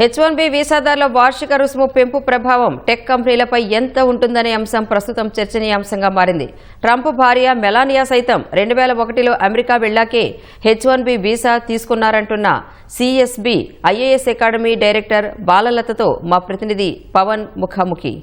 H one B వీసాదారుల వార్షిక రుసుము పెంపు ప్రభావం టెక్ కంపెనీలపై ఎంత ఉంటుందనే అంశం ప్రస్తుతం చర్చనీయాంశంగా మారింది. ట్రంప్ భార్య మెలానియా సైతం రెండు వేల ఒకటిలో అమెరికా వెళ్ళాకే హెచ్ వన్ బి వీసా తీసుకున్నారంటున్న సిఎస్బి ఐఏఎస్ అకాడమీ డైరెక్టర్ బాలలతతో మా ప్రతినిధి పవన్ ముఖాముఖి.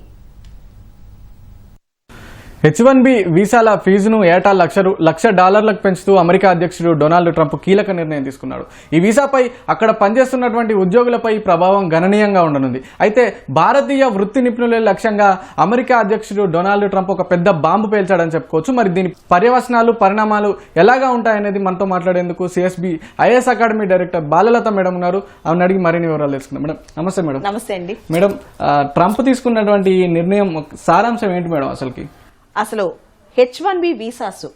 హెచ్ వన్ బి వీసాల ఫీజును ఏటా లక్ష లక్ష డాలర్లకు పెంచుతూ అమెరికా అధ్యక్షుడు డొనాల్డ్ ట్రంప్ కీలక నిర్ణయం తీసుకున్నాడు. ఈ వీసాపై అక్కడ పనిచేస్తున్నటువంటి ఉద్యోగులపై ప్రభావం గణనీయంగా ఉండనుంది. అయితే భారతీయ వృత్తి నిపుణులే లక్ష్యంగా అమెరికా అధ్యక్షుడు డొనాల్డ్ ట్రంప్ ఒక పెద్ద బాంబు పేల్చాడని చెప్పుకోవచ్చు. మరి దీని పర్యవసనాలు పరిణామాలు ఎలాగా ఉంటాయనేది మనతో మాట్లాడేందుకు CSB IAS academy director Balalatha madam ఉన్నారు. ఆమెను అడిగి మరిన్ని వివరాలు తెలుసుకుందాం. మేడం నమస్తే మేడం. నమస్తే అండి. మేడం ట్రంప్ తీసుకున్నటువంటి ఈ నిర్ణయం సారాంశం ఏంటి మేడం అసలుకి? అసలు హెచ్ వన్ బి వీసాస్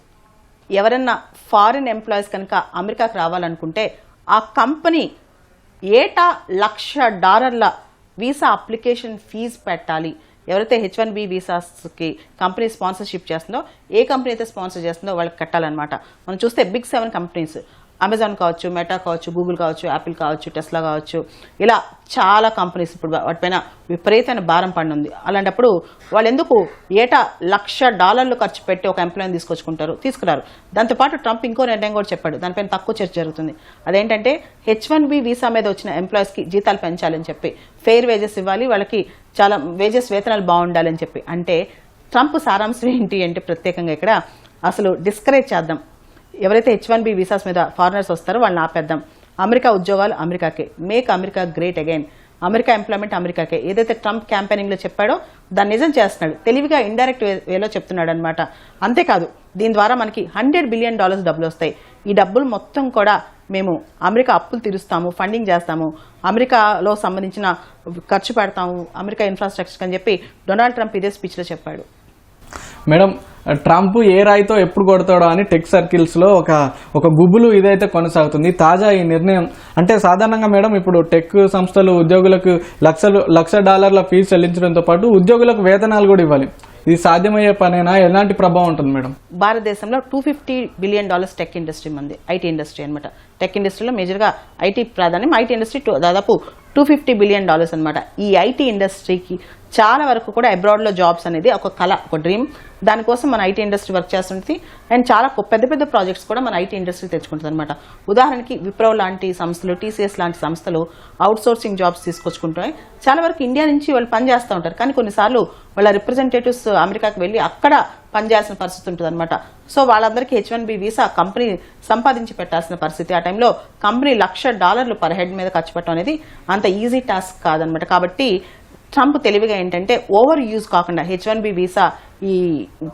ఎవరన్నా ఫారిన్ ఎంప్లాయీస్ కనుక అమెరికాకు రావాలనుకుంటే ఆ కంపెనీ ఏటా లక్ష డాలర్ల వీసా అప్లికేషన్ ఫీజు పెట్టాలి. ఎవరైతే హెచ్ వన్ బి వీసాస్కి కంపెనీ స్పాన్సర్షిప్ చేస్తుందో ఏ కంపెనీ అయితే స్పాన్సర్ చేస్తుందో వాళ్ళకి కట్టాలన్నమాట. మనం చూస్తే బిగ్ సెవెన్ కంపెనీస్ అమెజాన్ కావచ్చు మెటా కావచ్చు గూగుల్ కావచ్చు యాపిల్ కావచ్చు టెస్లా కావచ్చు. ఇలా చాలా కంపెనీస్ ఇప్పుడు వాటిపైన విపరీతమైన భారం పడి ఉంది అలాంటప్పుడు వాళ్ళు ఎందుకు ఏటా లక్ష డాలర్లు ఖర్చు పెట్టి ఒక ఎంప్లాయీని తీసుకొచ్చుకుంటారు తీసుకురారు. దాంతోపాటు ట్రంప్ ఇంకో నిర్ణయం కూడా చెప్పాడు. దానిపైన తక్కువ చర్చ జరుగుతుంది. అదేంటంటే హెచ్ వన్ బి వీసా మీద వచ్చిన ఎంప్లాయీస్కి జీతాలు పెంచాలని చెప్పి ఫెయిర్ వేజెస్ ఇవ్వాలి వాళ్ళకి చాలా వేజెస్ వేతనాలు బాగుండాలని చెప్పి. అంటే ట్రంప్ సారాంశం ఏంటి అంటే ప్రత్యేకంగా ఇక్కడ అసలు డిస్కరేజ్ చేద్దాం. ఎవరైతే హెచ్ వన్ బి వీసాస్ మీద ఫారినర్స్ వస్తారో వాళ్ళని ఆపేద్దాం. అమెరికా ఉద్యోగాలు అమెరికాకే. Make America great again America employment అమెరికాకే. ఏదైతే ట్రంప్ క్యాంపెయినింగ్లో చెప్పాడో దాన్ని నిజం చేస్తున్నాడు. తెలివిగా ఇండైరెక్ట్ వేలో చెప్తున్నాడు అనమాట అంతేకాదు దీని ద్వారా మనకి హండ్రెడ్ బిలియన్ డాలర్స్ డబ్బులు వస్తాయి. ఈ డబ్బులు మొత్తం కూడా మేము అమెరికా అప్పులు తీరుస్తాము ఫండింగ్ చేస్తాము. అమెరికాలో సంబంధించిన ఖర్చు పెడతాము అమెరికా ఇన్ఫ్రాస్ట్రక్చర్ అని చెప్పి డొనాల్డ్ ట్రంప్ ఇదే స్పీచ్లో చెప్పాడు. మేడం ట్రంప్ ఏ రాయితో ఎప్పుడు కొడతాడో అని టెక్ సర్కిల్స్లో ఒక ఒక గుబులు ఇదైతే కొనసాగుతుంది. తాజా ఈ నిర్ణయం అంటే సాధారణంగా మేడం ఇప్పుడు టెక్ సంస్థలు ఉద్యోగులకు లక్షలు లక్ష డాలర్ల ఫీజు చెల్లించడంతో పాటు ఉద్యోగులకు వేతనాలు కూడా ఇవ్వాలి. ఇది సాధ్యమయ్యే పనేనా? ఎలాంటి ప్రభావం ఉంటుంది మేడం? భారతదేశంలో two fifty billion dollars tech industry మంది ఐటీ ఇండస్ట్రీ అనమాట టెక్ ఇండస్ట్రీలో మేజర్గా ఐటీ ప్రాధాన్యం ఐటీ ఇండస్ట్రీ దాదాపు టూ ఫిఫ్టీ బిలియన్ డాలర్స్ అనమాట ఈ ఐటీ ఇండస్ట్రీకి చాలా వరకు కూడా అబ్రాడ్లో జాబ్స్ అనేది ఒక కళ ఒక డ్రీమ్ దానికోసం మన ఐటీ ఇండస్ట్రీ వర్క్ చేస్తుంది అండ్ చాలా పెద్ద పెద్ద ప్రాజెక్ట్స్ కూడా మన ఐటీ ఇండస్ట్రీ తెచ్చుకుంటుంది అనమాట ఉదాహరణకి విప్రో లాంటి సంస్థలు టీసీఎస్ లాంటి సంస్థలు అవుట్ సోర్సింగ్ జాబ్స్ తీసుకొచ్చుకుంటాయి చాలా వరకు ఇండియా నుంచి వాళ్ళు పనిచేస్తూ ఉంటారు. కానీ కొన్నిసార్లు వాళ్ళ రిప్రజెంటేటివ్స్ అమెరికాకి వెళ్ళి అక్కడ పనిచేయాల్సిన పరిస్థితి ఉంటుంది అనమాట సో వాళ్ళందరికీ H one B visa company సంపాదించి పెట్టాల్సిన పరిస్థితి. ఆ టైంలో కంపెనీ లక్ష డాలర్లు పర్ హెడ్ మీద ఖర్చు పెట్టడం అనేది అంత ఈజీ టాస్క్ కాదనమాట. కాబట్టి ట్రంప్ తెలివిగా ఏంటంటే ఓవర్ యూజ్ కాకుండా హెచ్ వన్ బి వీసా ఈ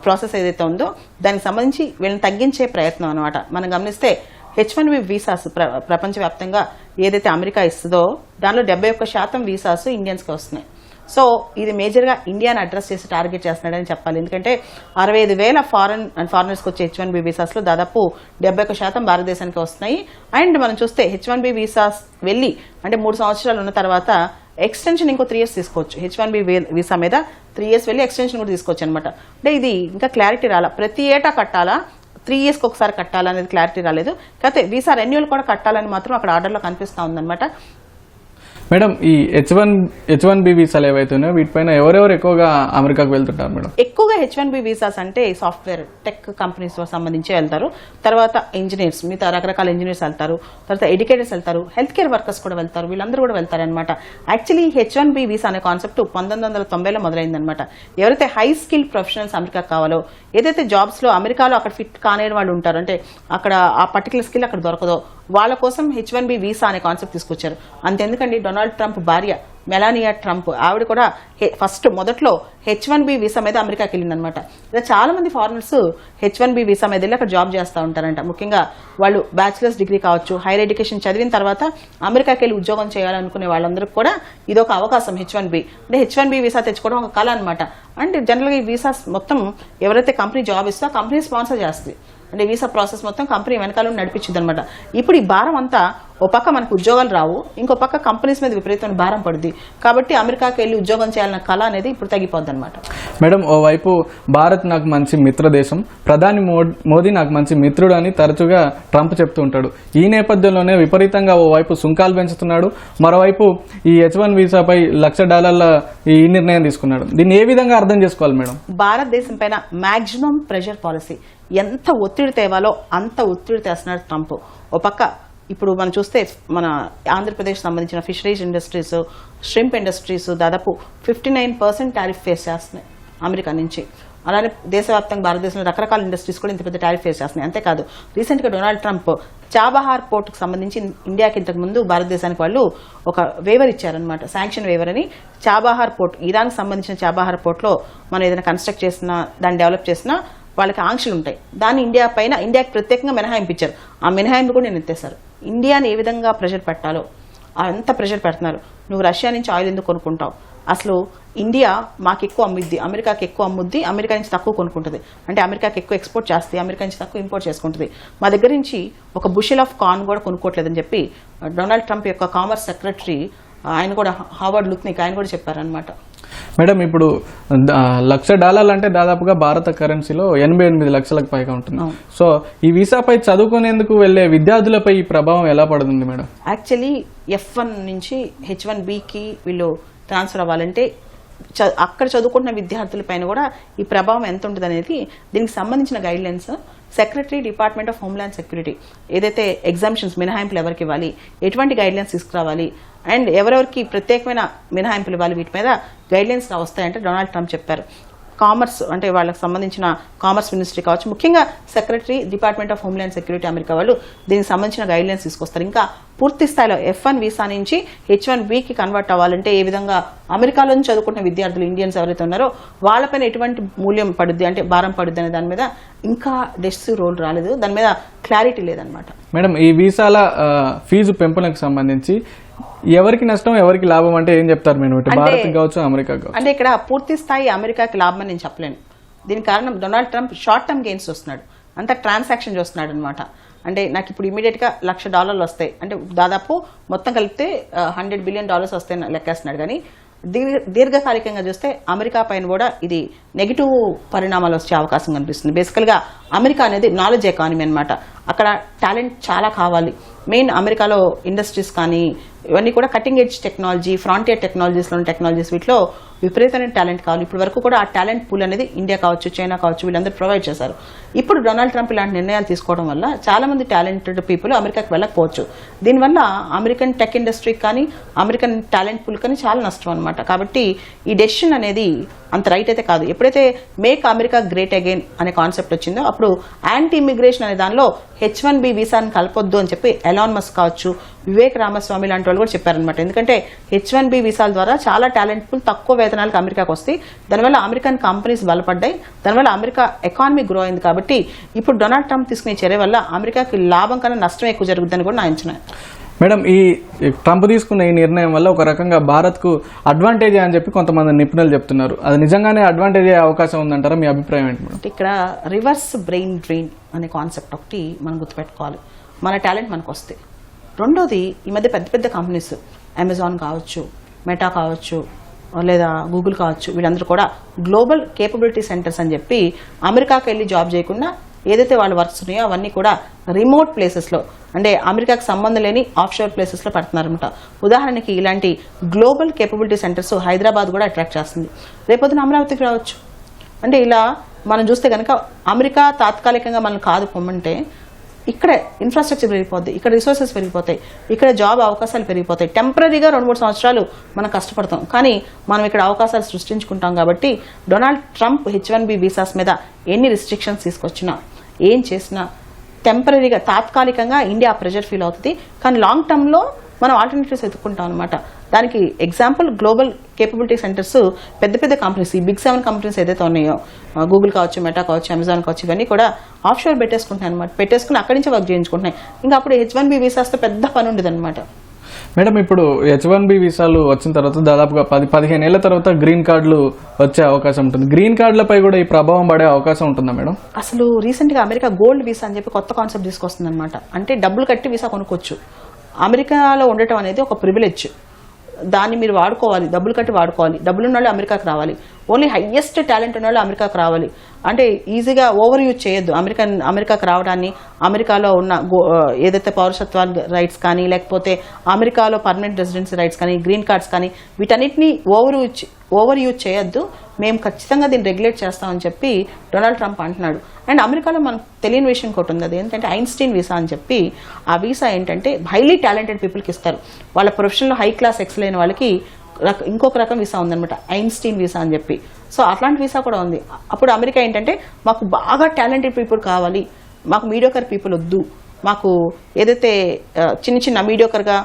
ప్రాసెస్ ఏదైతే ఉందో దానికి సంబంధించి వీళ్ళని తగ్గించే ప్రయత్నం అనమాట. మనం గమనిస్తే హెచ్ వన్ బి వీసాస్ ప్ర ప్రపంచవ్యాప్తంగా ఏదైతే అమెరికా ఇస్తుందో దానిలో డెబ్బై ఒక్క శాతం వీసాస్ ఇండియన్స్కి వస్తున్నాయి. సో ఇది మేజర్గా ఇండియాని అడ్రస్ చేసి టార్గెట్ చేస్తున్నాడని చెప్పాలి. ఎందుకంటే అరవై ఐదు వేల ఫారెన్ అండ్ ఫారినర్స్కి వచ్చే హెచ్ వన్ బి వీసాస్లో దాదాపు డెబ్బై ఒక శాతం భారతదేశానికి వస్తున్నాయి. అండ్ మనం చూస్తే హెచ్ వన్ బి వీసాస్ వెళ్ళి అంటే మూడు సంవత్సరాలు ఉన్న తర్వాత ఎక్స్టెన్షన్ ఇంకో త్రీ ఇయర్స్ తీసుకోవచ్చు. హెచ్ వన్ బి వీసా మీద త్రీ ఇయర్స్ వెళ్ళి ఎక్స్టెన్షన్ కూడా తీసుకోవచ్చు అనమాట అంటే ఇది ఇంకా క్లారిటీ రాలా. ప్రతి ఏటా కట్టాలా త్రీ ఇయర్స్కి ఒకసారి కట్టాలనేది క్లారిటీ రాలేదు. కాకపోతే వీసా రెన్యువల్ కూడా కట్టాలని మాత్రం అక్కడ ఆర్డర్లో కనిపిస్తూ ఉందన్నమాట. మేడం ఈ H one H one B వీసాలు ఏవైతే ఉన్నాయో వీటిపైన ఎవరెవరు ఎక్కువగా అమెరికాకు వెళ్తుంటారు మేడం? ఎక్కువగా హెచ్ వన్ బి వీసాస్ అంటే సాఫ్ట్వేర్ టెక్ కంపెనీస్ సంబంధించి వెళ్తారు. తర్వాత ఇంజనీర్స్ మిగతా రకరకాల ఇంజనీర్స్ వెళ్తారు. తర్వాత ఎడ్యుకేటర్స్ వెళ్తారు. హెల్త్ కేర్ వర్కర్స్ కూడా వెళ్తారు. వీళ్ళందరూ కూడా వెళ్తారనమాట actually H one B visa అనే కాన్సెప్ట్ పంతొమ్మిది వందల తొంభైలో మొదలైందనమాట ఎవరైతే హై స్కిల్ ప్రొఫెషనల్స్ అమెరికాకు కావాలో ఏదైతే జాబ్స్లో అమెరికాలో అక్కడ ఫిట్ కానే వాళ్ళు ఉంటారు అంటే అక్కడ ఆ పర్టికులర్ స్కిల్ అక్కడ దొరకదో వాళ్ళ కోసం హెచ్ వన్ బి వీసా అనే కాన్సెప్ట్ తీసుకొచ్చారు. అంతెందుకండి డొనాల్డ్ ట్రంప్ భార్య మెలానియా ట్రంప్. ఆవిడ కూడా ఫస్ట్ మొదట్లో హెచ్ వన్ బి వీసా మీద అమెరికాకి వెళ్ళిందనమాట ఇలా చాలా మంది foreigners H one B visa మీద వెళ్ళి అక్కడ జాబ్ చేస్తూ ఉంటారంట. ముఖ్యంగా వాళ్ళు బ్యాచిలర్స్ డిగ్రీ కావచ్చు హైయర్ ఎడ్యుకేషన్ చదివిన తర్వాత అమెరికాకి వెళ్ళి ఉద్యోగం చేయాలనుకునే వాళ్ళందరికీ కూడా ఇది ఒక అవకాశం హెచ్ వన్ బి. అంటే హెచ్ వన్ బి వీసా తెచ్చుకోవడం ఒక కళ అనమాట అంటే జనరల్గా ఈ వీసాస్ మొత్తం ఎవరైతే కంపెనీ జాబ్ ఇస్తో ఆ కంపెనీ స్పాన్సర్ చేస్తుంది. అంటే వీసా ప్రాసెస్ మొత్తం కంపెనీ వెనకాల నడిపించింది అనమాట ఇప్పుడు ఈ భారం అంతా ఓ పక్క మనకు ఉద్యోగాలు రావు ఇంకో పక్క కంపెనీస్ మీద విపరీతమైన భారం పడుద్ది. కాబట్టి అమెరికాకి వెళ్ళి ఉద్యోగం చేయాలన్న కళ అనేది ఇప్పుడు తగ్గిపోద్ది అనమాట మేడం ఓవైపు భారత్ నాకు మంచి మిత్ర దేశం ప్రధాని మోదీ నాకు మంచి మిత్రుడు అని తరచుగా ట్రంప్ చెప్తూ ఉంటాడు. ఈ నేపథ్యంలోనే విపరీతంగా ఓవైపు సుంకాలు పెంచుతున్నాడు మరోవైపు ఈ హెచ్ వన్ వీసాపై లక్ష డాలర్ల ఈ నిర్ణయం తీసుకున్నాడు. దీన్ని ఏ విధంగా అర్థం చేసుకోవాలి మేడం? భారతదేశం పైన మాక్సిమం ప్రెషర్ పాలసీ ఎంత ఒత్తిడి తేవాలో అంత ఒత్తిడి తెస్తున్నాడు ట్రంప్. ఓ పక్క ఇప్పుడు మనం చూస్తే మన ఆంధ్రప్రదేశ్ సంబంధించిన ఫిషరీస్ ఇండస్ట్రీస్ షింప్ ఇండస్ట్రీస్ దాదాపు fifty nine percent tariff face చేస్తున్నాయి అమెరికా నుంచి. అలానే దేశవ్యాప్తంగా భారతదేశంలో రకరకాల ఇండస్ట్రీస్ కూడా ఇంత పెద్ద టారిఫ్ ఫేస్ చేస్తున్నాయి. అంతేకాదు రీసెంట్గా డొనాల్డ్ ట్రంప్ చాబహార్ పోర్టుకు సంబంధించి ఇండియాకి ఇంతకు ముందు భారతదేశానికి వాళ్ళు ఒక వేవర్ ఇచ్చారనమాట శాంక్షన్ వేవర్ అని. చాబహార్ పోర్ట్ ఇరాన్కి సంబంధించిన చాబహార్ పోర్ట్లో మనం ఏదైనా కన్స్ట్రక్ట్ చేసినా దాన్ని డెవలప్ చేసినా వాళ్ళకి ఆంక్షలు ఉంటాయి. దాన్ని ఇండియా పైన ఇండియాకి ప్రత్యేకంగా మినహాయింపు ఇచ్చారు ఆ మినహాయింపు కూడా నేను ఎత్తేశారు. ఇండియాని ఏ విధంగా ప్రెషర్ పెట్టాలో అంత ప్రెషర్ పెడుతున్నారు. నువ్వు రష్యా నుంచి ఆయిల్ ఎందుకు కొనుక్కుంటావు? అసలు ఇండియా మాకు ఎక్కువ అమ్ముద్ది అమెరికాకి ఎక్కువ అమ్ముద్ది అమెరికా నుంచి తక్కువ కొనుక్కుంటుంది. అంటే అమెరికాకి ఎక్కువ ఎక్స్పోర్ట్ చేస్తుంది అమెరికా నుంచి తక్కువ ఇంపోర్ట్ చేసుకుంటుంది. మా దగ్గర నుంచి ఒక బుషెల్ ఆఫ్ కార్న్ కూడా కొనుక్కోవట్లేదని చెప్పి డొనాల్డ్ ట్రంప్ యొక్క కామర్స్ సెక్రటరీ ఆయన కూడా హార్వర్డ్ లుక్నిక్ ఆయన కూడా చెప్పారనమాట మేడం ఇప్పుడు లక్ష డాలర్లు అంటే దాదాపుగా భారత కరెన్సీలో ఎనభై ఎనిమిది లక్షలకు పైగా ఉంటుంది. సో ఈ వీసాపై చదువుకునేందుకు వెళ్ళే విద్యార్థులపై ఈ ప్రభావం ఎలా పడుతుంది మేడం? యాక్చువల్లీ ఎఫ్ వన్ నుంచి హెచ్ వన్ బికి వీళ్ళు ట్రాన్స్ఫర్ అవ్వాలంటే అక్కడ చదువుకుంటున్న విద్యార్థుల పైన కూడా ఈ ప్రభావం ఎంత ఉంటుంది అనేది దీనికి సంబంధించిన guidelines secretary department of homeland security. ఏదైతే ఎగ్జామ్షన్స్ మినహాయింపులు ఎవరికి ఇవ్వాలి ఎటువంటి గైడ్లైన్స్ తీసుకురావాలి అండ్ ఎవరెవరికి ప్రత్యేకమైన మినహాయింపులు ఇవ్వాలి వీటి మీద గైడ్లైన్స్ వస్తాయంటే డొనాల్డ్ ట్రంప్ చెప్పారు. కామర్స్ అంటే వాళ్ళకి సంబంధించిన కామర్స్ మినిస్ట్రీ కావచ్చు ముఖ్యంగా secretary department of homeland security America వాళ్ళు దీనికి సంబంధించిన గైడ్లైన్స్ తీసుకొస్తారు. ఇంకా పూర్తి స్థాయిలో ఎఫ్ వన్ వీసా నుంచి హెచ్ వన్ వీకి కన్వర్ట్ అవ్వాలంటే ఏ విధంగా అమెరికాలో చదువుకుంటున్న విద్యార్థులు ఇండియన్స్ ఎవరైతే ఉన్నారో వాళ్ళపైన ఎటువంటి మూల్యం పడుద్ది అంటే భారం పడుద్ది అనే దాని మీద ఇంకా డెసిసివ్ రోల్ రాలేదు. దాని మీద క్లారిటీ లేదనమాట మేడం ఈ వీసాల ఫీజు పెంపునకు సంబంధించి ఎవరికి నష్టం ఎవరికి లాభం అంటే ఏం చెప్తారు అంటే- భారత్ కావచ్చు అమెరికా కావచ్చు? అంటే ఇక్కడ పూర్తి స్థాయి అమెరికాకి లాభం అని నేను చెప్పలేను. దీనికి కారణం Donald Trump short term gains వస్తున్నాడు అంతా ట్రాన్సాక్షన్ చూస్తున్నాడు అనమాట అంటే నాకు ఇప్పుడు ఇమీడియట్గా లక్ష డాలర్లు వస్తాయి. అంటే దాదాపు మొత్తం కలిపితే హండ్రెడ్ బిలియన్ డాలర్స్ వస్తాయి అని లెక్కేస్తున్నాడు. కానీ దీర్ఘ దీర్ఘకాలికంగా చూస్తే అమెరికా పైన కూడా ఇది నెగిటివ్ పరిణామాలు వచ్చే అవకాశం కనిపిస్తుంది. బేసికల్గా అమెరికా అనేది నాలెడ్జ్ ఎకానమీ అన్నమాట. అక్కడ టాలెంట్ చాలా కావాలి. మెయిన్ అమెరికాలో ఇండస్ట్రీస్ కానీ ఇవన్నీ కూడా కటింగ్ ఎడ్జ్ టెక్నాలజీ ఫ్రాంటియర్ టెక్నాలజీస్లో టెక్నాలజీస్ వీటిలో విపరీతమైన టాలెంట్ కావాలి. ఇప్పటి వరకు కూడా ఆ టాలెంట్ పూల్ అనేది ఇండియా కావచ్చు చైనా కావచ్చు వీళ్ళందరూ ప్రొవైడ్ చేశారు. ఇప్పుడు డొనాల్డ్ ట్రంప్ ఇలాంటి నిర్ణయాలు తీసుకోవడం వల్ల చాలా మంది టాలెంటెడ్ పీపుల్ అమెరికాకి వెళ్ళకపోవచ్చు. దీనివల్ల అమెరికన్ టెక్ ఇండస్ట్రీకి కానీ అమెరికన్ టాలెంట్ పూల్ కానీ చాలా నష్టం అనమాట కాబట్టి ఈ డెసిషన్ అనేది అంత రైట్ అయితే కాదు. ఎప్పుడైతే మేక్ అమెరికా గ్రేట్ అగైన్ అనే కాన్సెప్ట్ వచ్చిందో అప్పుడు యాంటీ ఇమిగ్రేషన్ అనే దానిలో హెచ్ వన్ బి వీసాని కలపొద్దు అని చెప్పి ఎలాన్ మస్క్ కావచ్చు వివేక్ రామస్వామి లాంటి వాళ్ళు కూడా చెప్పారనమాట ఎందుకంటే హెచ్ వన్ బి వీసాల ద్వారా చాలా టాలెంట్ఫుల్ తక్కువ వేతనాలకు అమెరికాకు వస్తాయి దానివల్ల అమెరికన్ కంపెనీస్ బలపడ్డాయి దానివల్ల అమెరికా ఎకానమీ గ్రో అయింది కాబట్టి ఇప్పుడు డొనాల్డ్ ట్రంప్ తీసుకునే చర్య వల్ల అమెరికాకి లాభం కన్నా నష్టం ఎక్కువ జరుగుతుందని కూడా నా అంచనా. మేడం ఈ ట్రంప్ తీసుకున్న ఈ నిర్ణయం వల్ల ఒక రకంగా భారత్కు అడ్వాంటేజ్ అని చెప్పి కొంతమంది నిపుణులు చెప్తున్నారు. అది నిజంగానే అడ్వాంటేజ్ అయ్యే అవకాశం ఉందంటారా? మీ అభిప్రాయం ఏంటి మేడం? ఇక్కడ రివర్స్ బ్రెయిన్ డ్రెయిన్ అనే కాన్సెప్ట్ ఒకటి మనం గుర్తుపెట్టుకోవాలి. మన టాలెంట్ మనకు వస్తే. రెండోది ఈ మధ్య పెద్ద పెద్ద కంపెనీస్ అమెజాన్ కావచ్చు మెటా కావచ్చు లేదా గూగుల్ కావచ్చు వీళ్ళందరూ కూడా గ్లోబల్ కేపబిలిటీ సెంటర్స్ అని చెప్పి అమెరికాకి వెళ్ళి జాబ్ చేయకుండా ఏదైతే వాళ్ళు వర్క్స్ ఉన్నాయో అవన్నీ కూడా రిమోట్ ప్లేసెస్లో అంటే అమెరికాకి సంబంధం లేని ఆఫ్షోర్ ప్లేసెస్లో పెడుతున్నారనమాట ఉదాహరణకి ఇలాంటి గ్లోబల్ కేపబిలిటీ సెంటర్స్ హైదరాబాద్ కూడా అట్రాక్ట్ చేస్తుంది. రేపొద్దున అమరావతికి రావచ్చు. అంటే ఇలా మనం చూస్తే కనుక అమెరికా తాత్కాలికంగా మనం కాదు పొమ్మంటే ఇక్కడ ఇన్ఫ్రాస్ట్రక్చర్ పెరిగిపోద్ది ఇక్కడ రిసోర్సెస్ పెరిగిపోతాయి ఇక్కడ జాబ్ అవకాశాలు పెరిగిపోతాయి. టెంపరీగా రెండు మూడు సంవత్సరాలు మనం కష్టపడతాం. కానీ మనం ఇక్కడ అవకాశాలు సృష్టించుకుంటాం కాబట్టి Donald Trump H one B visas మీద ఎన్ని రిస్ట్రిక్షన్స్ తీసుకొచ్చినా ఏం చేసినా టెంపరీగా తాత్కాలికంగా ఇండియా ప్రెషర్ ఫీల్ అవుతుంది. కానీ లాంగ్ టర్మ్లో మనం ఆల్టర్నేటివ్స్ ఎత్తుకుంటాం అనమాట దానికి ఎగ్జాంపుల్ గ్లోబల్ కేపబిలిటీ సెంటర్స్ పెద్ద పెద్ద కంపెనీస్ ఈ బిగ్ సెవెన్ కంపెనీస్ ఏదైతే ఉన్నాయో గూగుల్ కావచ్చు మెటా కావచ్చు అమెజాన్ కావచ్చు ఇవన్నీ కూడా ఆఫ్ షోర్ పెట్టేసుకుంటున్నాయి అనమాట పెట్టేసుకుని అక్కడి నుంచి వర్క్ చేయించుకుంటున్నాయి. ఇంకా అప్పుడు హెచ్ వన్ బి వీసాస్తో పెద్ద పని ఉండదు అనమాట మేడం ఇప్పుడు హెచ్ వన్ బి వీసాలు వచ్చిన తర్వాత దాదాపుగా పది పదిహేను ఏళ్ళ తర్వాత గ్రీన్ కార్డులు వచ్చే అవకాశం ఉంటుంది. గ్రీన్ కార్డులపై కూడా ఈ ప్రభావం పడే అవకాశం ఉంటుందా మేడం? అసలు రీసెంట్గా అమెరికా గోల్డ్ వీసా అని చెప్పి కొత్త కాన్సెప్ట్ తీసుకొస్తుంది అనమాట అంటే డబ్బులు కట్టి వీసా కొనుక్కోవచ్చు. అమెరికాలో ఉండటం అనేది ఒక ప్రివిలేజ్ దాన్ని మీరు వాడుకోవాలి డబ్బులు కట్టి వాడుకోవాలి. డబ్బులు ఉన్న వాళ్ళు అమెరికాకి రావాలి. ఓన్లీ హయ్యెస్ట్ టాలెంట్ ఉన్న వాళ్ళు అమెరికాకి రావాలి. అంటే ఈజీగా ఓవర్ యూజ్ చేయొద్దు. అమెరికన్ అమెరికాకి రావడాన్ని అమెరికాలో ఉన్న గో- ఏదైతే పౌరసత్వ రైట్స్ కానీ లేకపోతే అమెరికాలో పర్మనెంట్ రెసిడెన్సీ రైట్స్ కానీ గ్రీన్ కార్డ్స్ కానీ వీటన్నిటిని ఓవర్ యూజ్ ఓవర్ యూజ్ చేయొద్దు. మేము ఖచ్చితంగా దీన్ని రెగ్యులేట్ చేస్తామని చెప్పి డొనాల్డ్ ట్రంప్ అంటున్నాడు. అండ్ అమెరికాలో మనకు తెలియని విషయం ఒకటి ఉంది. అది ఏంటంటే ఐన్స్టీన్ వీసా అని చెప్పి ఆ వీసా ఏంటంటే హైలీ టాలెంటెడ్ పీపుల్కి ఇస్తారు. వాళ్ళ ప్రొఫెషన్లో హై క్లాస్ ఎక్సెల్ వాళ్ళకి ఇంకొక రకం వీసా ఉందనమాట ఐన్స్టీన్ వీసా అని చెప్పి. సో అట్లాంటి వీసా కూడా ఉంది. అప్పుడు అమెరికా ఏంటంటే మాకు బాగా టాలెంటెడ్ పీపుల్ కావాలి. మాకు మీడియోకర్ పీపుల్ వద్దు. మాకు ఏదైతే చిన్న చిన్న మీడియోకర్గా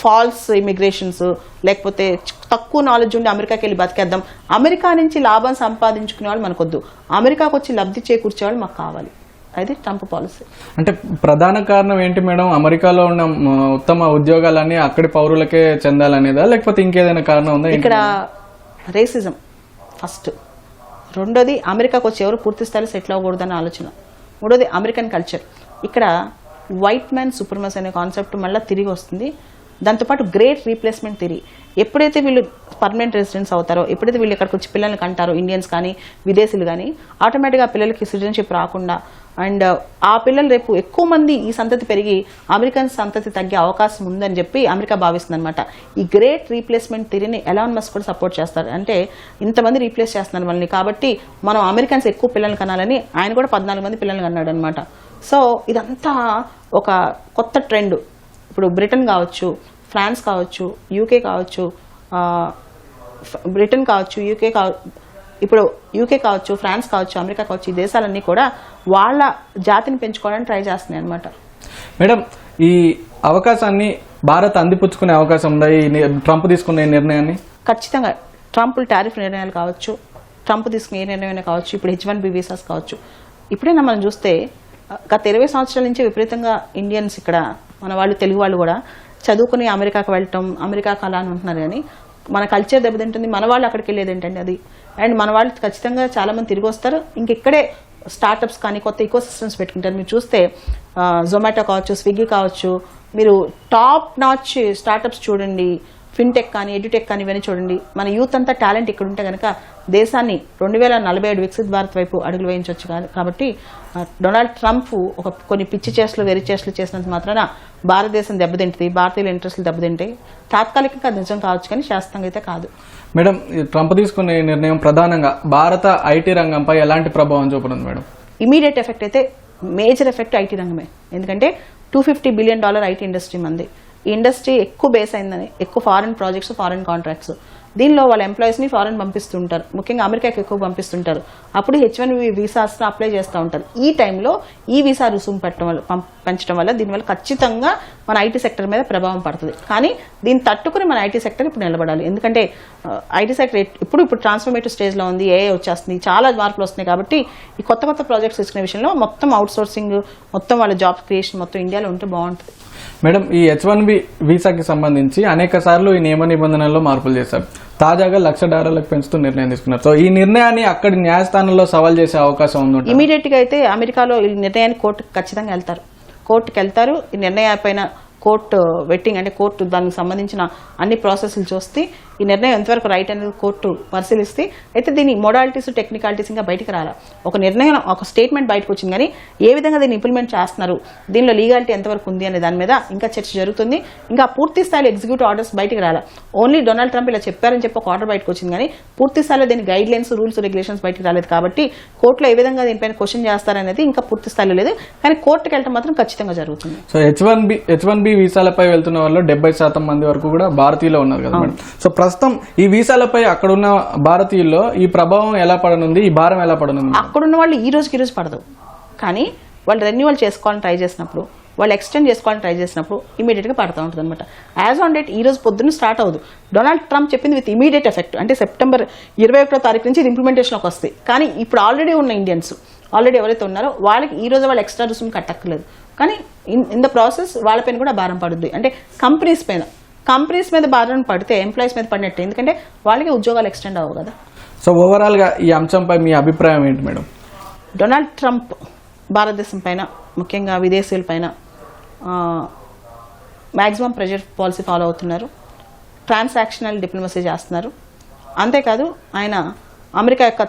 ఫాల్స్ ఇమిగ్రేషన్స్ లేకపోతే తక్కువ నాలెడ్జ్ ఉండి అమెరికాకి వెళ్ళి బతికేద్దాం. అమెరికా నుంచి లాభం సంపాదించుకునే వాళ్ళు మనకొద్దు. అమెరికాకు వచ్చి లబ్ధి చేకూర్చే వాళ్ళు మాకు కావాలి. అది ట్రంప్ పాలసీ అంటే ప్రధాన కారణం ఏంటి మేడం? అమెరికాలో ఉన్న ఉత్తమ ఉద్యోగాలన్నీ అక్కడి పౌరులకే చెందాలనేదా? లేకపోతే ఇంకేదైనా కారణం ఉందా? ఇక్కడ రేసిజం ఫస్ట్ రెండోది అమెరికాకు వచ్చి ఎవరు పూర్తి స్థాయిలో సెటిల్ అవ్వకూడదన్న ఆలోచన. మూడోది అమెరికన్ కల్చర్ ఇక్కడ వైట్ మ్యాన్ సూపర్మస్ అనే కాన్సెప్ట్ మళ్ళీ తిరిగి వస్తుంది. దాంతోపాటు గ్రేట్ రీప్లేస్మెంట్ తిరిగి. ఎప్పుడైతే వీళ్ళు పర్మనెంట్ రెసిడెన్స్ అవుతారో ఎప్పుడైతే వీళ్ళు ఇక్కడికి వచ్చి పిల్లల్ని కంటారో ఇండియన్స్ కానీ విదేశీయులు కానీ ఆటోమేటిక్గా పిల్లలకి సిటిజన్షిప్ రాకుండా అండ్ ఆ పిల్లలు రేపు ఎక్కువ మంది ఈ సంతతి పెరిగి అమెరికన్ సంతతి తగ్గే అవకాశం ఉందని చెప్పి అమెరికా భావిస్తుందన్నమాట. ఈ గ్రేట్ రీప్లేస్మెంట్ థిరీని ఎలాన్ మస్క్ కూడా సపోర్ట్ చేస్తారు. అంటే ఇంతమంది రీప్లేస్ చేస్తున్నారు మనల్ని కాబట్టి మనం అమెరికన్స్ ఎక్కువ పిల్లల్ని కనాలని ఆయన కూడా పద్నాలుగు మంది పిల్లలు కన్నాడు అనమాట సో ఇదంతా ఒక కొత్త ట్రెండ్. ఇప్పుడు బ్రిటన్ కావచ్చు ఫ్రాన్స్ కావచ్చు యూకే కావచ్చు బ్రిటన్ కావచ్చు యూకే కావ ఇప్పుడు యూకే కావచ్చు ఫ్రాన్స్ కావచ్చు అమెరికా కావచ్చు ఈ దేశాలన్నీ కూడా వాళ్ళ జాతిని పెంచుకోవడానికి ట్రై చేస్తున్నాయి అనమాట మేడం ఈ అవకాశాన్ని భారత్ అందిపుచ్చుకునే అవకాశం ఉందా? ఈ ట్రంప్ తీసుకున్న ఈ నిర్ణయాన్ని? ఖచ్చితంగా. ట్రంప్ టారిఫ్ నిర్ణయాలు కావచ్చు ట్రంప్ తీసుకునే ఏ నిర్ణయమైనా కావచ్చు ఇప్పుడు హెచ్ వన్ బి వీసాస్ కావచ్చు. ఇప్పుడైనా మనం చూస్తే గత ఇరవై సంవత్సరాల నుంచి విపరీతంగా ఇండియన్స్ ఇక్కడ మన వాళ్ళు తెలుగు వాళ్ళు కూడా చదువుకుని అమెరికాకు వెళ్ళటం అమెరికాకు అలా అని ఉంటున్నారు కానీ మన కల్చర్ దెబ్బతింటుంది మన వాళ్ళు అక్కడికి వెళ్ళేది ఏంటంటే అది? అండ్ మన వాళ్ళు ఖచ్చితంగా చాలామంది తిరిగి వస్తారు. ఇంకెక్కడే స్టార్టప్స్ కానీ కొత్త ఈకో సిస్టమ్స్ పెట్టుకుంటారు. మీరు చూస్తే జొమాటో కావచ్చు స్విగ్గీ కావచ్చు మీరు టాప్ నాచ్ స్టార్టప్స్ చూడండి. ఫిన్టెక్ కానీ ఎడ్యుటెక్ కానీ ఇవన్నీ చూడండి. మన యూత్ అంతా టాలెంట్ ఇక్కడ ఉంటే కనుక దేశాన్ని రెండు వేల నలభై ఏడు వికసిత్ భారత్ వైపు అడుగులు వేయించవచ్చు కాబట్టి డొనాల్డ్ ట్రంప్ ఒక కొన్ని పిచ్చి చేష్టలు వెరి చేష్టలు చేసినంత మాత్రాన భారతదేశం దెబ్బతింటుంది భారతీయుల ఇంట్రెస్ట్లు దెబ్బతింటాయి. తాత్కాలికంగా నిజం కావచ్చు కానీ శాస్త్రంగా అయితే కాదు. మేడం ట్రంప్ తీసుకున్న ఈ నిర్ణయం ప్రధానంగా భారత ఐటీ రంగంపై ఎలాంటి ప్రభావం చూపనుంది మేడం? ఇమీడియట్ ఎఫెక్ట్ అయితే మేజర్ ఎఫెక్ట్ ఐటీ రంగమే. ఎందుకంటే two fifty billion dollar IT industry మంది. ఈ ఇండస్ట్రీ ఎక్కువ బేస్ అయిందని ఎక్కువ ఫారెన్ ప్రాజెక్ట్స్ ఫారెన్ కాంట్రాక్ట్స్ దీనిలో వాళ్ళ ఎంప్లాయీస్ని ఫారెన్ పంపిస్తుంటారు. ముఖ్యంగా అమెరికాకి ఎక్కువ పంపిస్తుంటారు. అప్పుడు హెచ్ వన్ వీసాస్ని అప్లై చేస్తూ ఉంటారు. ఈ టైంలో ఈ వీసా రుసుము పెట్టడం వల్ల పెంచడం వల్ల దీనివల్ల ఖచ్చితంగా మన ఐటీ సెక్టర్ మీద ప్రభావం పడుతుంది. కానీ దీన్ని తట్టుకుని మన ఐటీ సెక్టర్ ఇప్పుడు నిలబడాలి. ఎందుకంటే ఐటీ సెక్టర్ ఇప్పుడు ఇప్పుడు ట్రాన్స్ఫర్మేటివ్ స్టేజ్లో ఉంది ఏ వచ్చేస్తుంది చాలా మార్పులు వస్తున్నాయి కాబట్టి ఈ కొత్త కొత్త ప్రాజెక్ట్స్ తీసుకునే విషయంలో మొత్తం అవుట్ సోర్సింగ్ మొత్తం వాళ్ళ జాబ్ క్రియేషన్ మొత్తం ఇండియాలో ఉంటే బాగుంటుంది. మేడం ఈ హెచ్ వన్ బి వీసాకి సంబంధించి అనేక సార్లు ఈ నియమ నిబంధనల్లో మార్పులు చేశారు. తాజాగా లక్ష డాలర్లకు పెంచుతూ నిర్ణయం తీసుకున్నారు. సో ఈ నిర్ణయాన్ని అక్కడి న్యాయస్థానంలో సవాల్ చేసే అవకాశం ఉంది ఇమీడియట్గా అయితే అమెరికాలో ఈ నిర్ణయాన్ని కోర్టుకు ఖచ్చితంగా వెళ్తారు. కోర్టుకు వెళ్తారు. ఈ నిర్ణయాలపైన కోర్టు వెట్టింగ్ అంటే కోర్టు దానికి సంబంధించిన అన్ని ప్రాసెస్లు చూస్తే ఈ నిర్ణయం ఎంతవరకు రైట్ అనేది కోర్టు పరిశీలిస్తే అయితే దీని మోడాలిటీస్ టెక్నికాలిటీస్ ఇంకా బయటికి రాలా. ఒక నిర్ణయం ఒక స్టేట్మెంట్ బయటకు వచ్చింది కానీ ఏ విధంగా దీన్ని ఇంప్లిమెంట్ చేస్తున్నారు దీనిలో లీగాలిటీ ఎంతవరకు ఉంది అనే దాని మీద ఇంకా చర్చ జరుగుతుంది. ఇంకా పూర్తి స్థాయిలో ఎగ్జిక్యూటివ్ ఆర్డర్స్ బయటికి రాలా. ఓన్లీ డొనాల్డ్ ట్రంప్ ఇలా చెప్పారని చెప్పి ఒక ఆర్డర్ బయటకు వచ్చింది కానీ పూర్తి స్థాయిలో దీని గైడ్ లైన్స్ రూల్స్ రెగ్యులేషన్స్ బయటికి రాలేదు కాబట్టి కోర్టులో ఏ విధంగా దీనిపైన క్వశ్చన్ చేస్తారనేది ఇంకా పూర్తి స్థాయిలో లేదు. కానీ కోర్టుకి వెళ్ళటం మాత్రం ఖచ్చితంగా జరుగుతుంది. So H one B H one B వీసాలపై వెళ్తున్న వాళ్ళు డెబ్బై శాతం మంది వరకు కూడా భారతీయులు ఉన్నారు కదా మేడం. సో ప్రస్తుతం ఈ వీసాలపై అక్కడ ఉన్న భారతీయుల్లో ఈ ప్రభావం ఎలా పడనుంది? ఈ భారం ఎలా పడనుంది? అక్కడున్న వాళ్ళు ఈ రోజుకి ఈ రోజు పడదు. కానీ వాళ్ళు రెన్యువల్ చేసుకోవాలని ట్రై చేసినప్పుడు వాళ్ళు ఎక్స్టెండ్ చేసుకోవాలని ట్రై చేసినప్పుడు ఇమీడియట్గా పడుతూ ఉంటుంది అనమాట యాజ్ ఆన్ డేట్ ఈ రోజు పొద్దున్న స్టార్ట్ అవ్వదు. డొనాల్డ్ ట్రంప్ చెప్పింది విత్ ఇమీడియట్ ఎఫెక్ట్ అంటే సెప్టెంబర్ ఇరవై ఒకటో తారీఖు నుంచి ఇది ఇంప్లిమెంటేషన్లోకి వస్తాయి. కానీ ఇప్పుడు ఆల్రెడీ ఉన్న ఇండియన్స్ ఆల్రెడీ ఎవరైతే ఉన్నారో వాళ్ళకి ఈ రోజు వాళ్ళు ఎక్స్ట్రా రుసుము కట్టక్కర్లేదు. కానీ ఇన్ ఇన్ ద ప్రాసెస్ వాళ్ళపైన కూడా భారం పడుద్ది. అంటే కంపెనీస్ పైన కంపెనీస్ మీద భారం పడితే ఎంప్లాయీస్ మీద పడినట్టు. ఎందుకంటే వాళ్ళకి ఉద్యోగాలు ఎక్స్టెండ్ అవ్వవు కదా. సో ఓవరాల్గా ఈ అంశంపై మీ అభిప్రాయం ఏంటి మేడం? డొనాల్డ్ ట్రంప్ భారతదేశం పైన ముఖ్యంగా విదేశీయుల పైన మ్యాక్సిమం ప్రెజర్ పాలసీ ఫాలో అవుతున్నారు. ట్రాన్సాక్షనల్ డిప్లొమసీ చేస్తున్నారు. అంతేకాదు ఆయన అమెరికా యొక్క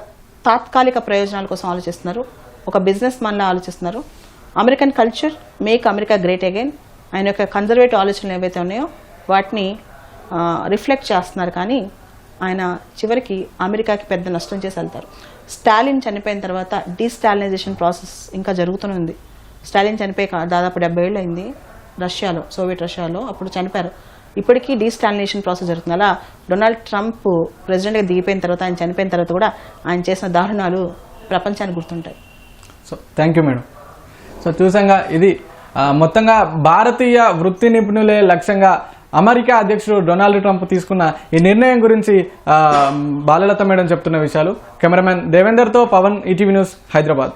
తాత్కాలిక ప్రయోజనాల కోసం ఆలోచిస్తున్నారు. ఒక బిజినెస్ మన్లా ఆలోచిస్తున్నారు. American culture make America great again ఆయన యొక్క కన్జర్వేటివ్ ఆలోచనలు ఏవైతే ఉన్నాయో వాటిని రిఫ్లెక్ట్ చేస్తున్నారు కానీ ఆయన చివరికి అమెరికాకి పెద్ద నష్టం చేసి వెళ్తారు. స్టాలిన్ చనిపోయిన తర్వాత డీస్టాలినైజేషన్ ప్రాసెస్ ఇంకా జరుగుతూనే ఉంది. స్టాలిన్ చనిపోయి దాదాపు డెబ్బై ఏళ్ళు అయింది రష్యాలో సోవియట్ రష్యాలో అప్పుడు చనిపోయారు. ఇప్పటికీ డీస్టాలినేషన్ ప్రాసెస్ జరుగుతుంది. అలా డొనాల్డ్ ట్రంప్ ప్రెసిడెంట్గా దిగిపోయిన తర్వాత ఆయన చనిపోయిన తర్వాత కూడా ఆయన చేసిన దారుణాలు ప్రపంచానికి గుర్తుంటాయి. So thank you madam so చూసాగా ఇది మొత్తంగా భారతీయ వృత్తి నిపుణులే లక్ష్యంగా అమెరికా అధ్యక్షుడు డొనాల్డ్ ట్రంప్ తీసుకున్న ఈ నిర్ణయం గురించి బాలలత మేడం చెప్తున్న విషయాలు. కెమెరామెన్ దేవేందర్తో పవన్ ఈటీవీ న్యూస్ హైదరాబాద్.